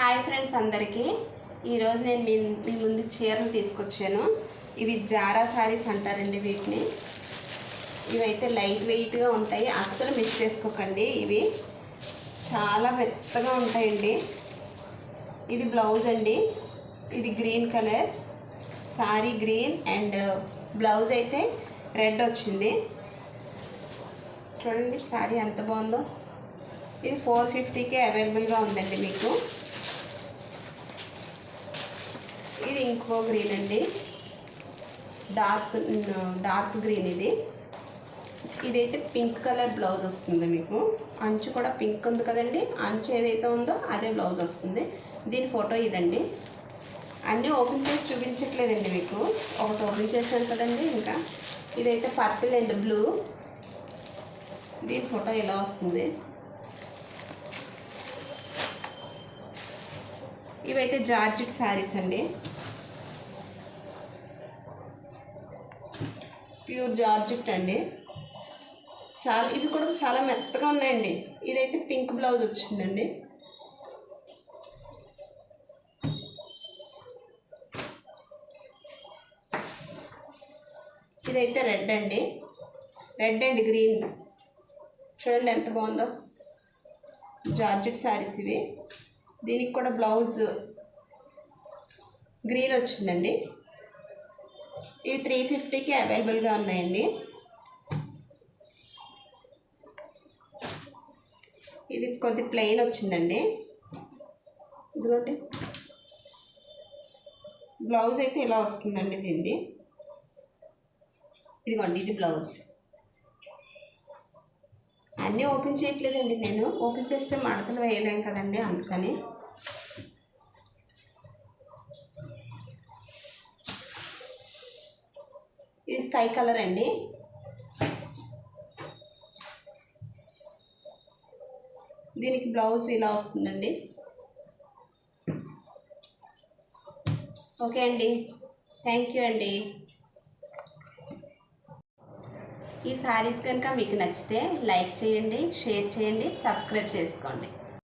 Hi friends అందరికీ. ఈరోజు నేను మీ మీ ముందు చీరలు తీసుకొచ్చాను. ఇవి జారా సారీస్ అంటారండి వీటిని. ఇవైతే లైట్ వెయిట్గా ఉంటాయి. అస్సలు మిస్ చేసుకోకండి ఇవి. చాలా మెత్తగా ఉంటాయండి. ఇది బ్లౌజ్ అండి. ఇది green colour. Sari green and blouse అయితే రెడ్ వచ్చింది. చూడండి సారీ ఎంత బాగుందో. ఇది ఫోర్ ఫిఫ్టీకే అవైలబుల్గా ఉందండి మీకు. ఇది ఇంకో గ్రీన్ అండి. డార్క్ డార్క్ గ్రీన్ ఇది. ఇదైతే పింక్ కలర్ బ్లౌజ్ వస్తుంది మీకు. అంచు కూడా పింక్ ఉంది కదండి. అంచు ఏదైతే ఉందో అదే బ్లౌజ్ వస్తుంది. దీని ఫోటో ఇదండి. అన్నీ ఓపెన్ చేసి చూపించట్లేదండి మీకు. ఒకటి ఓపెన్ చేశాను కదండి ఇంకా. ఇదైతే పర్పుల్ అండ్ బ్లూ. దీని ఫోటో ఇలా వస్తుంది. ఇవైతే జార్జెట్ శారీస్ అండి. ప్యూర్ జార్జెట్ అండి. చాలా ఇవి కూడా చాలా మెత్తగా ఉన్నాయండి. ఇదైతే పింక్ బ్లౌజ్ వచ్చిందండి. ఇదైతే రెడ్ అండి. Red and green. చూడండి ఎంత బాగుందో. జార్జెట్ శారీస్ ఇవి. దీనికి కూడా బ్లౌజ్ గ్రీన్ వచ్చిందండి. ఇవి త్రీ ఫిఫ్టీకి అవైలబుల్గా ఉన్నాయండి. ఇది కొద్ది ప్లెయిన్ వచ్చిందండి. ఇదిగోండి. బ్లౌజ్ అయితే ఇలా వస్తుందండి దీనిది. ఇదిగోండి ఇది బ్లౌజ్ అన్నీ ఓపెన్ చేయట్లేదండి నేను. ఓపెన్ చేస్తే మడతలు వేయలేం కదండి అందుకని. ఇది స్కై కలర్ అండి. దీనికి బ్లౌజ్ ఇలా వస్తుందండి. ఓకే అండి. థ్యాంక్ యూ అండి. ఈ శారీస్ కనుక మీకు నచ్చితే లైక్ చేయండి షేర్ చేయండి సబ్స్క్రైబ్ చేసుకోండి.